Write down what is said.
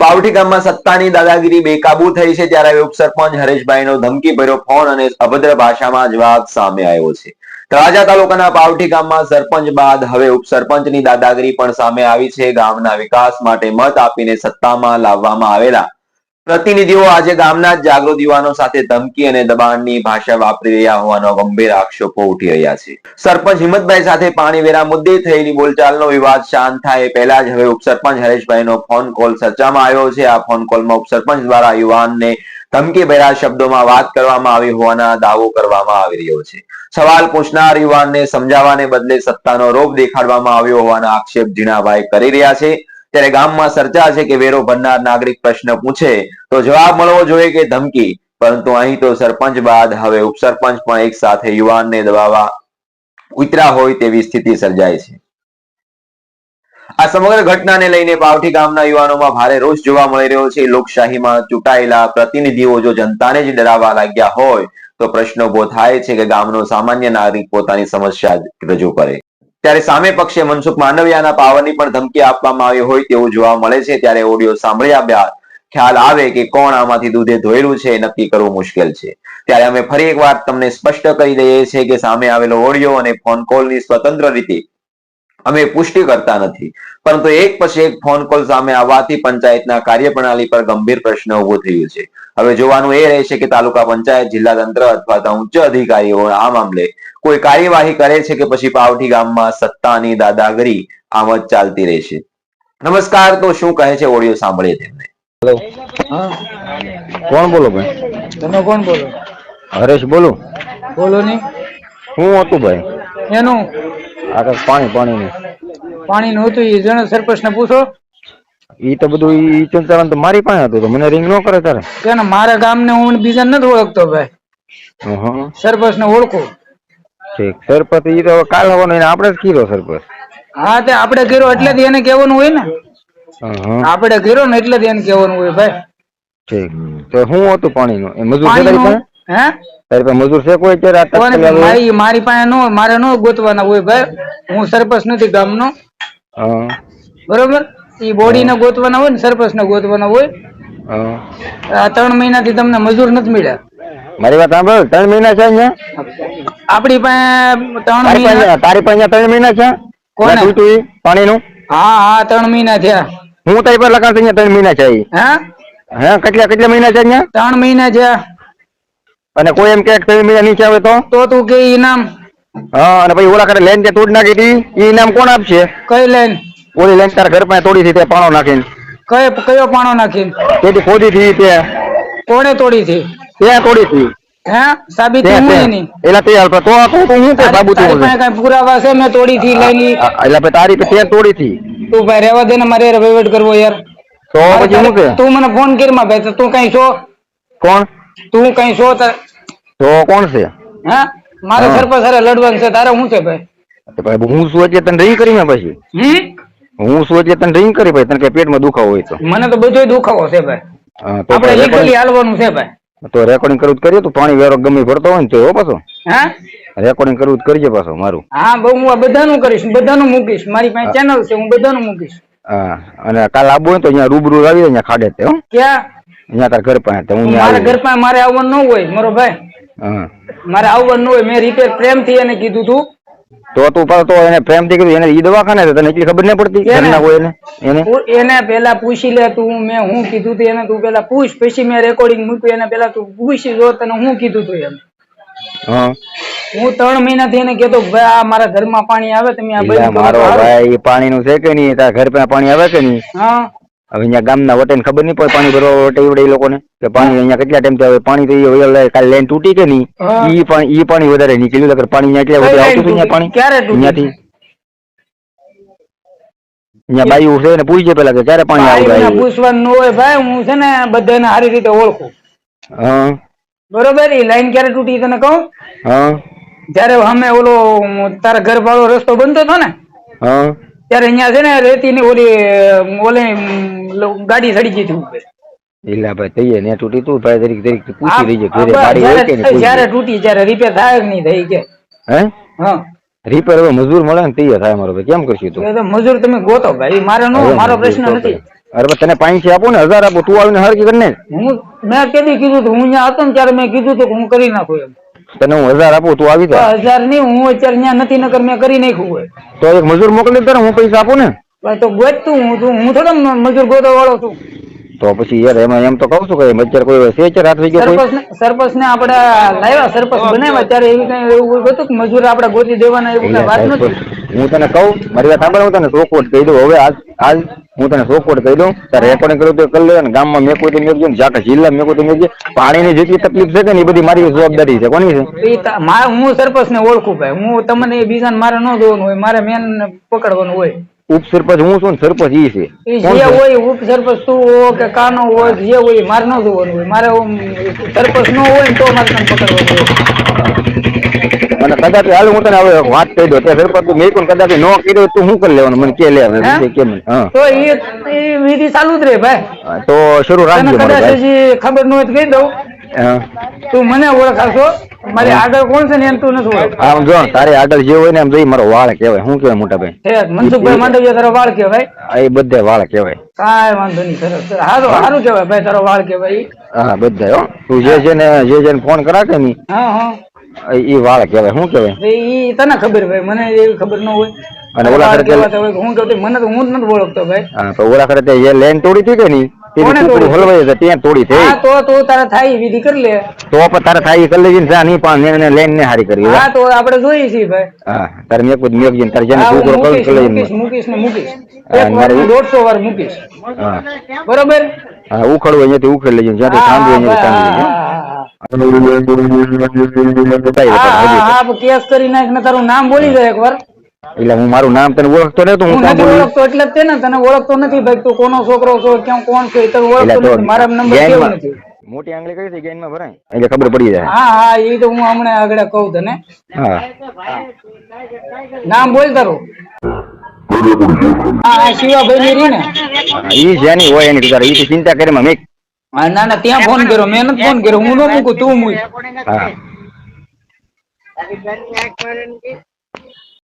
પાવઠી ગામમાં સત્તાની દાદાગીરી બેકાબુ થઈ છે ત્યારે ઉપસરપંચ હરેશભાઈનો ધમકી ભર્યો ફોન અને અભદ્ર ભાષામાં જવાબ સામે આવ્યો છે. તળાજા તાલુકાના પાવઠી ગામમાં સરપંચ બાદ હવે ઉપસરપંચની દાદાગીરી પણ સામે આવી છે. ગામના વિકાસ માટે મત આપીને સત્તામાં લાવવામાં આવેલા પ્રતિનિધિઓ આજે ગામના જાગૃત યુવાનો સાથે ધમકી અને દબાણની ભાષા વાપરી રહ્યા હોવાનો ગંભીર આક્ષેપો ઉઠી રહ્યા છે. સરપંચ હિંમતભાઈ સાથે પાણી વેરા મુદ્દે થયેલી બોલચાલનો વિવાદ શાંત થાય પહેલા જ હવે ઉપસરપંચ હરેશભાઈનો ફોન કોલ ચર્ચામાં આવ્યો છે. આ ફોન કોલમાં ઉપસરપંચ દ્વારા યુવાનને ધમકી ભર્યા શબ્દોમાં વાત કરવામાં આવી હોવાના દાવો કરવામાં આવી રહ્યો છે. સવાલ પૂછનાર યુવાનને સમજાવવાને બદલે સત્તાનો રોપ દેખાડવામાં આવ્યો હોવાના આક્ષેપ જીણાભાઈ કરી રહ્યા છે. ત્યારે ગામમાં ચર્ચા છે કે વેરો ભરનાર નાગરિક પ્રશ્ન પૂછે તો જવાબ મળવો જોઈએ કે ધમકી. પરંતુ અહીં તો સરપંચ બાદ હવે ઉપસરપંચ પણ એક સાથે યુવાનને દબાવવા ઉતરા હોય તેવી સ્થિતિ સર્જાય છે. આ સમગ્ર ઘટનાને લઈને પાવઠી ગામના યુવાનોમાં ભારે રોષ જોવા મળી રહ્યો છે. લોકશાહીમાં ચૂંટાયેલા પ્રતિનિધિઓ જો જનતાને જ ડરાવવા લાગ્યા હોય તો પ્રશ્ન ઊભો થાય છે કે ગામનો સામાન્ય નાગરિક પોતાની સમસ્યા રજૂ કરે. ત્યારે સામે પક્ષે મનસુખ માંડવિયાના પાવરની પણ ધમકી આપવામાં આવી હોય તેવું જોવા મળે છે. ત્યારે ઓડિયો સાંભળ્યા બાદ ખ્યાલ આવે કે કોણ આમાંથી દૂધે ધોયેલું છે નક્કી કરવું મુશ્કેલ છે. ત્યારે અમે ફરી એક વાર તમને સ્પષ્ટ કરી દઈએ છીએ કે સામે આવેલો ઓડિયો અને ફોન કોલની સ્વતંત્ર રીતે અમે પુષ્ટિ કરતા નથી. પરંતુ એક પછી એક ફોન કોલ સામે આવવાથી પંચાયતના કાર્યપ્રણાલી પર ગંભીર પ્રશ્ન ઊભો થયો છે. હવે જોવાનું એ રહેશે કે તાલુકા પંચાયત જિલ્લા તંત્ર અથવા તો ઉચ્ચ અધિકારીઓ આ મામલે કોઈ કાર્યવાહી કરે છે કે પછી પાવઠી ગામમાં સત્તાની દાદાગરી આમ જ ચાલતી રહેશે. નમસ્કાર તો શું કહે છે ઓડિયો સાંભળીએ તેમને? હા. કોણ બોલો ભાઈ? તમે કોણ બોલો? હરેશ બોલો. બોલો ની. હું હતું ભાઈ? એનું? આ પાણી પાણી નું પાણી નું હતું એ જણ સરપંચ ને પૂછો. ઈ તો બધું ઈ ચંચાલન તો મારી પાસે હતું તો મને રિંગ નો કરે તારે? કે ને મારા ગામ ને હું બીજા નથી ઓળખતો ભાઈ. હં, સરપંચ ને ઓળખું. ઠીક સરપંચ ઈ તો કાલ હવાનો એને આપણે જ કીધો સરપંચ. હા તે આપણે કર્યો એટલે જ એને કહેવાનું હોય ને. હં, હં, આપણે કર્યો ને એટલે જ એને કહેવાનું હોય ભાઈ. ઠીક તો શું હતું પાણીનું? મજૂર હે? તારી પાસે મજૂર છે કોઈ અત્યારે? આ કોને તત્કાલ આવે? મારી મારી પાસે નો મારે નો ગોતવાના હોય ભાઈ. હું સરપંચ નથી ગામનો. બરોબર? એ બોડી ને ગોતવાના હોય ને સરપંચ ને ગોતવાના હોય. આ ત્રણ મહિનાથી તમને મજૂર નથી મળ્યા. મારી વાત સાંભળ ત્રણ મહિના છે અહીંયા? આપણી પાસે ત્રણ મહિના તારી પાસે ત્રણ મહિના છે? કોને? ત્યાં પાણીનું. હા હા ત્રણ મહિના થયા. હું તારી પર લખાણ અહીંયા ત્રણ મહિના છે. હે? હે કેટલા કેટલા મહિના છે અહીંયા? ત્રણ મહિના થયા. અને કોઈ એમ કે ત્રણ મહિના નીચે આવે તો? તો તું કે ઇનામ હા અને પછી ઓલા કરે લેન કે તોડી નાખી હતી ઈ ઇનામ કોણ આપશે? કઈ લાઈન? ઓલી લેન તારા ઘર પાસે તોડી હતી તે પાણો નાખીને. કઈ કયો પાણો નાખીને? તેથી ખોદી હતી તે. કોણે તોડી હતી? ત્યાં તોડી હતી. હે? સાબિતી હું ત્યાં. એલા તે તો તો હું કે સાબુતી બોલે? કઈ પુરાવા છે? મેં તોડી થી લઈને એટલે પછી તારી પે ત્યાં તોડી થી તું ભાઈ રેવા દે ને મારે વહીવટ કરવો યાર. તો પછી હું કે? તું મને ફોન કરી માં ભાઈ તો તું કઈ છો? કોણ? તું કઈ છો તો કોણ છે? હા? મારે સરપંચ હારે લડવાનું છે. તારે શું છે ભાઈ? ભાઈ હું શું એટલે તને રિંગ કરી મેં પછી. હું શું એટલે તને રિંગ કરી ભાઈ તને કઈ પેટમાં દુખાવો હોય તો. મને તો બધો દુખાવો છે ભાઈ. આપણે લીગલી હાલવાનું છે ભાઈ. તો રેકોર્ડિંગ કરવું કરીએ તો પાણી વેરો ગમે ભરતો હોય ને તો હો પાછો. હા? રેકોર્ડિંગ કરવું જ કરજે પાછો મારું. હા બહુ હું બધાનું કરીશ બધાનું મૂકીશ. મારી પાસે ચેનલ છે હું બધાનું મૂકીશ. હા અને કાલ આવવું હોય તો અહીંયા રૂબરૂ આવી અહીંયા ખાડે તે હો. ક્યાં? અહીંયા તાર ઘર પાસે તો હું મારા ઘર પાસે મારે આવવાનું ન હોય મારો ભાઈ. હા. મારે આવવાનું ન હોય મેં રિપેર પ્રેમથી એને કીધું તું. તો તું પાછો તો એને પ્રેમથી કીધું એને ઈ દવાખાને તને એટલી ખબર નહીં પડતી? ઘરના હોય એને? એને? એને પેલા પૂછી લે તું મેં હું કીધું તું એને તું પેલા પૂછ. પછી મેં રેકોર્ડિંગ મૂક્યું એને પેલા તું પૂછી જો તને હું કીધું તું એમ. હા. હું ત્રણ મહિનાથી એને કેતો ભાઈ આ મારા ઘરમાં પાણી આવે તમે આ એટલે મારો ભાઈ પાણી નું છે કે નહીં? તારા ઘર પાસે પાણી આવે કે નહીં? હા. હવે અહીંયા ગામના વટેને ખબર નહીં પડે પાણી ભરવા વટે એવડે એ લોકોને કે પાણી અહીંયા કેટલા ટાઈમ આવે? પાણી તો કાલે લાઈન તૂટી કે નહીં? ઈ પણ ઈ પાણી વધારે નીકળ્યું નકર પાણી અહીંયા કેટલા વખતે આવતું અહીંયા પાણી? ક્યારે અહીંયાથી. અહીંયા બાઈ છે ને પૂછજે પેલા કે ક્યારે પાણી ભાઈ મને પૂછવાનું હોય ભાઈ હું છે ને બધાને સારી રીતે ઓળખું. હા. બરોબર? એ લાઈન ક્યારે તૂટી તને કહું? હા. જયારે અમે ઓલો તારા ઘર વાળો રસ્તો બનતો હતો ને ત્યારે અહીંયા છે ને રેતી ની ઓલી ઓલી ગાડી સડી ગઈ હતી એલા ભાઈ તઈએ ને તૂટી તું ભાઈ તરીકે તરીકે પૂછી આ- ઘરે ગાડી હોય કે નહીં જયારે જયારે તૂટી ત્યારે રિપેર થાય નહીં થઈ કે. હે? હા. રિપેર હવે મજૂર મળે ને તૈયાર થાય મારો ભાઈ કેમ કરશું તું? તો મજૂર તમે ગોતો ભાઈ મારે નો મારો પ્રશ્ન. નથી. અરે તને પાંચસો આપો ને હજાર આપો તું આવીને હરકી કરીને. હું મેં કેદી કીધું હતું હું અહીંયા હતો ને ત્યારે મેં કીધું તું કે હું કરી નાખું એમ. તને હું હજાર આપું તું આવી જા. હજાર નહીં હું અત્યારે અહીંયા નથી નકર મેં કરી નાખ્યું હોય. તો એક મજૂર મોકલી દે હું પૈસા આપું ને. તો ગોતતું હું તું હું થોડો મજૂર ગોતો વાળો છું. તો પછી યાર એમાં એમ તો કહું છું કે અત્યારે કોઈ વસ્તુ છે રાત થઈ ગયો કોઈ? સરપંચ ને આપણે લાવ્યા સરપંચ બનાવ્યા ત્યારે એવી કઈ એવું હતું કે મજૂર આપણે ગોતી દેવાના એવું કઈ વાત નથી. હું તને કહું, મારી વાત સાંભળ, હું તને સોકોટ કહી દઉં. હવે આજ આજ હું તને ચોખવટ કહી દઉં, તારે રેકોર્ડિંગ કર્યું તો કરી લે ને ગામમાં મેં કોઈ મેળજો ને જાકા જિલ્લા મેં કોઈ મેળજે પાણીની જેટલી તકલીફ છે કે ને એ બધી મારી જવાબદારી છે. કોની છે? હું સરપંચ ને ઓળખું ભાઈ. હું તમને બીજાને મારે ન જોવાનું હોય, મારે મેન પકડવાનું હોય. ઉપસરપંચ હું છું સરપંચ ઈ છે. જે હોય ઉપસરપંચ તું હો કે કાનો હોય જે હોય મારે ન જોવાનું હોય. મારે સરપંચ ન હોય ને તો મારે તને પકડવાનું અને કદાચ હાલ હું તને હવે વાત કહી દો તે સરપંચ મેં પણ કદાચ ન કર્યો તો શું કરી લેવાનું? મને કે લે હવે હે? બીજે કેમ તો ઈ વિધિ ચાલુ જ રહે ભાઈ. તો શરૂ રાખજો કદાચ હજી ખબર ન હોય તો કહી દઉં. તું મને ઓળખાશો? મારી આગળ કોણ છે ને એમ તું નથી ઓળખ આમ જો તારે આગળ જે હોય ને એમ જોઈ મારો વાળ કહેવાય. શું કહેવાય મોટા ભાઈ મનસુખભાઈ માંડવિયા તારો વાળ કહેવાય? એ બધે વાળ કહેવાય. કાંઈ વાંધો નહીં સરસ સારું હારું કહેવાય ભાઈ તારો વાળ કહેવાય હા બધા હો. તું જે છે ને જે જેને ફોન કરા કે હા હા. એ વાળ કહેવાય. શું કહેવાય? એ તને ખબર ભાઈ મને એવી ખબર ન હોય. અને ઓલા વાળ ખરે કહેવાતા હોય કે હું કહું મને તો હું જ નથી ઓળખતો ભાઈ. હા તો ઓલા તે જે લેન તોડી હતી કે નહીં? તેની કુકડી જાય હલવાઈ હતી ત્યાં તોડી થઈ હા તો તો તારે થાય ઈ કરી લે. તો પણ તારે થાય એ કરી લેજે ને નહીં પણ એને લેન ને હારી કરી હા તો આપણે જોઈએ છીએ ભાઈ. હા તારે મેં કોઈ મેં તારે જેને હા હું કરી મૂકીશ મૂકીશ ને મૂકીશ. એક વાર મારે ને એવું- દોઢસો વાર મૂકીશ. બરોબર? હા ઉખડવું અહીંયાથી ઉખડી લેજે જ્યાંથી હા, અહીંયાથી સાંભળી લેજે બતાવી દે હા, પણ હજી. હા, હા, કેસ કરી નાખ ને તારું નામ બોલી દે એકવાર. એટલે હું મારું નામ તને ઓળખતો નતો હું હું નથી ઓળખતો એટલે તે ને તને ઓળખતો નથી ભાઈ તું કોનો છોકરો છો ક્યાં કોણ છે તને ઓળખતો નથી મારા નંબર કેવો નથી? મોટી આંગળી કઈ થઈ ગેનમાં ભરાય? એટલે ખબર પડી જાય. હા હા એ તો હું હમણાં આગળ કહું તને. હા. નામ બોલ તારું. હા શિવાભાઈ ની રી ને હા, ઈ જેની હોય એની ઈ ચિંતા કરે મેં હા, ના ના ત્યાં ફોન કર્યો મેં નથી ફોન કર્યો હું ન મૂકું તું મૂક. હા.